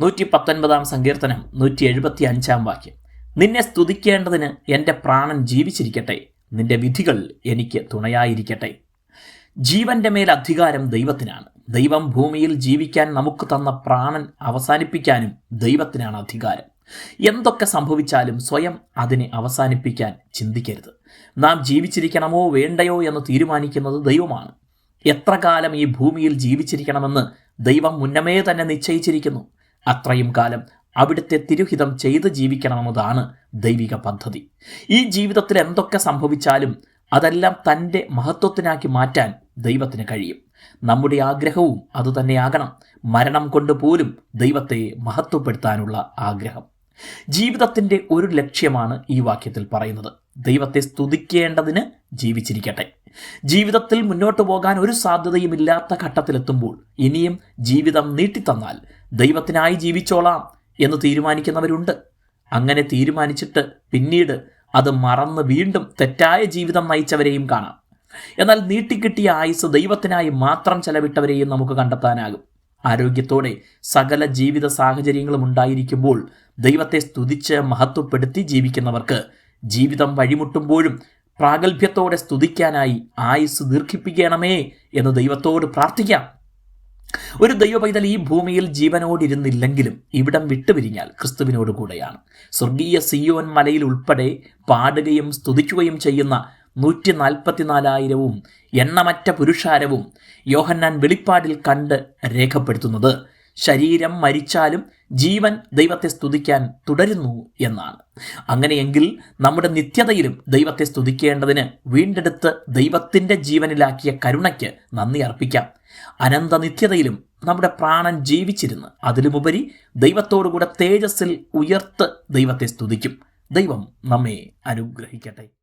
നൂറ്റി പത്തൊൻപതാം സങ്കീർത്തനം നൂറ്റി എഴുപത്തി അഞ്ചാം വാക്യം. നിന്നെ സ്തുതിക്കേണ്ടതിന് എന്റെ പ്രാണൻ ജീവിച്ചിരിക്കട്ടെ. നിന്റെ വിധികൾ എനിക്ക് തുണയായിരിക്കട്ടെ. ജീവന്റെ മേൽ അധികാരം ദൈവത്തിനാണ്. ദൈവം ഭൂമിയിൽ ജീവിക്കാൻ നമുക്ക് തന്ന പ്രാണൻ അവസാനിപ്പിക്കാനും ദൈവത്തിനാണ് അധികാരം. എന്തൊക്കെ സംഭവിച്ചാലും സ്വയം അതിനെ അവസാനിപ്പിക്കാൻ ചിന്തിക്കരുത്. നാം ജീവിച്ചിരിക്കണമോ വേണ്ടയോ എന്ന് തീരുമാനിക്കുന്നത് ദൈവമാണ്. എത്ര കാലം ഈ ഭൂമിയിൽ ജീവിച്ചിരിക്കണമെന്ന് ദൈവം മുന്നമേ തന്നെ നിശ്ചയിച്ചിരിക്കുന്നു. അത്രയും കാലം അവിടുത്തെ തിരുഹിതം ചെയ്ത് ജീവിക്കണമെന്നതാണ് ദൈവിക പദ്ധതി. ഈ ജീവിതത്തിൽ എന്തൊക്കെ സംഭവിച്ചാലും അതെല്ലാം തന്റെ മഹത്വത്തിനാക്കി മാറ്റാൻ ദൈവത്തിന് കഴിയും. നമ്മുടെ ആഗ്രഹവും അതുതന്നെയാകണം മരണം കൊണ്ട് പോലും ദൈവത്തെ മഹത്വപ്പെടുത്താനുള്ള ആഗ്രഹം. ജീവിതത്തിന്റെ ഒരു ലക്ഷ്യമാണ് ഈ വാക്യത്തിൽ പറയുന്നത്. ദൈവത്തെ സ്തുതിക്കേണ്ടതിന് ജീവിച്ചിരിക്കട്ടെ. ജീവിതത്തിൽ മുന്നോട്ട് പോകാൻ ഒരു സാധ്യതയുമില്ലാത്ത ഘട്ടത്തിലെത്തുമ്പോൾ ഇനിയും ജീവിതം നീട്ടിത്തന്നാൽ ദൈവത്തിനായി ജീവിച്ചോളാം എന്ന് തീരുമാനിക്കുന്നവരുണ്ട്. അങ്ങനെ തീരുമാനിച്ചിട്ട് പിന്നീട് അത് മറന്ന് വീണ്ടും തെറ്റായ ജീവിതം നയിച്ചവരെയും കാണാം. എന്നാൽ നീട്ടിക്കിട്ടിയ ആയുസ് ദൈവത്തിനായി മാത്രം ചെലവിട്ടവരെയും നമുക്ക് കണ്ടെത്താനാകും. ആരോഗ്യത്തോടെ സകല ജീവിത സാഹചര്യങ്ങളും ഉണ്ടായിരിക്കുമ്പോൾ ദൈവത്തെ സ്തുതിച്ച് മഹത്വപ്പെടുത്തി ജീവിക്കുന്നവർക്ക് ജീവിതം വഴിമുട്ടുമ്പോഴും പ്രാഗൽഭ്യത്തോടെ സ്തുതിക്കാനായി ആയുസ് ദീർഘിപ്പിക്കണമേ എന്ന് ദൈവത്തോട് പ്രാർത്ഥിക്കാം. ഒരു ദൈവ പൈതൽ ഈ ഭൂമിയിൽ ജീവനോടിരുന്നില്ലെങ്കിലും ഇവിടം വിട്ടുപിരിഞ്ഞാൽ ക്രിസ്തുവിനോട് കൂടെയാണ്. സ്വർഗീയ സിയോൻ മലയിൽ ഉൾപ്പെടെ പാടുകയും സ്തുതിക്കുകയും ചെയ്യുന്ന നൂറ്റി നാൽപ്പത്തിനാലായിരവും എണ്ണമറ്റ പുരുഷാരവും യോഹന്നാൻ വെളിപ്പാടിൽ കണ്ട് രേഖപ്പെടുത്തുന്നത് ശരീരം മരിച്ചാലും ജീവൻ ദൈവത്തെ സ്തുതിക്കാൻ തുടരുന്നു എന്നാണ്. അങ്ങനെയെങ്കിൽ നമ്മുടെ നിത്യതയിലും ദൈവത്തെ സ്തുതിക്കേണ്ടതിന് വീണ്ടെടുത്ത് ദൈവത്തിന്റെ ജീവനിലാക്കിയ കരുണയ്ക്ക് നന്ദി അർപ്പിക്കാം. അനന്ത നിത്യതയിലും നമ്മുടെ പ്രാണൻ ജീവിച്ചിരുന്ന് അതിലുമുപരി ദൈവത്തോടുകൂടെ തേജസ്സിൽ ഉയർത്ത് ദൈവത്തെ സ്തുതിക്കും. ദൈവം നമ്മെ അനുഗ്രഹിക്കട്ടെ.